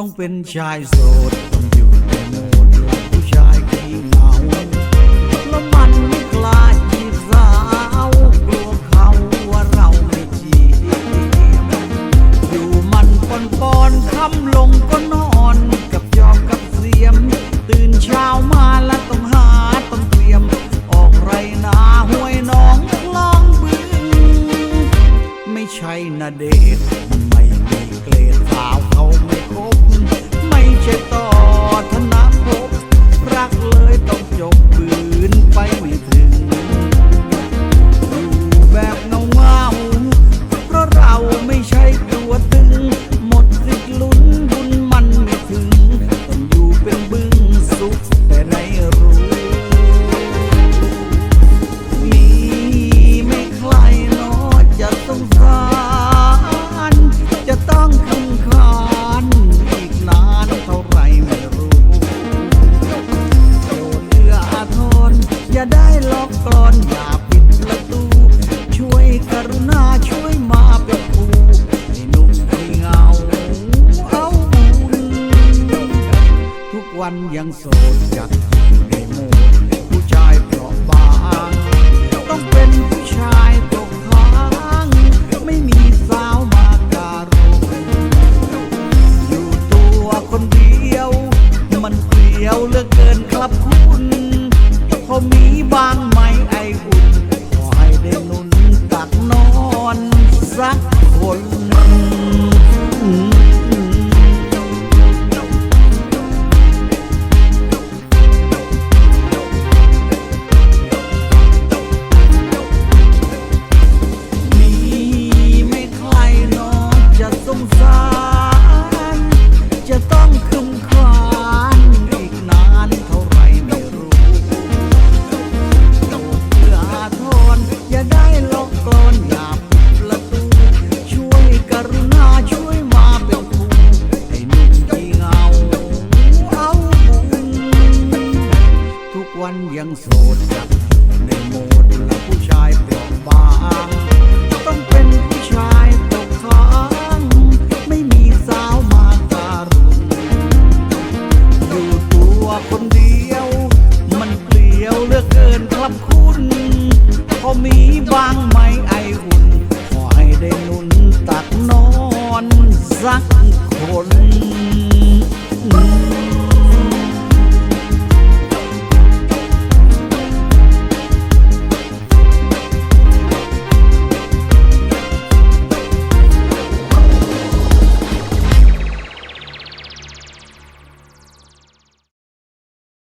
ต้องเป็นชายโสดต้องอยู่ในโหมดรักผู้ชายขี้เหงาแล้วมันไม่กล้าจีบสาวกลัวเขาว่าเราไม่จีบอยู่มันปอนปอนคำลงก็นอนกับจอบกับเสียม ตื่นเช้ามาแล้วต้องหาต้องเตรียม ออกไรนาห้วยน้องคลองบึงไม่ใช่นาเดช วันยังโสดจัดอยู่ในโหมดผู้ชายเปราะบาง ต้องเป็นผู้ชายตกค้าง ไม่มีสาวมาการุอยู่ตัวคนเดียว มันเปลี่ยวเหลือเกินครับคุณพอมีบางไหมไออุ่นขอให้ได้นุนตักนอนสักคนันยังโสดในโหมดและผู้ชายเปราะบางต้องเป็นผู้ชายตกค้างไม่มีสาวมาการุณอยู่ตัวคนเดียว มันเปลี่ยวเลือกเกินครับคุณพอมีบางไหมไออุ่นขอให้ได้นุนตักนอนสัก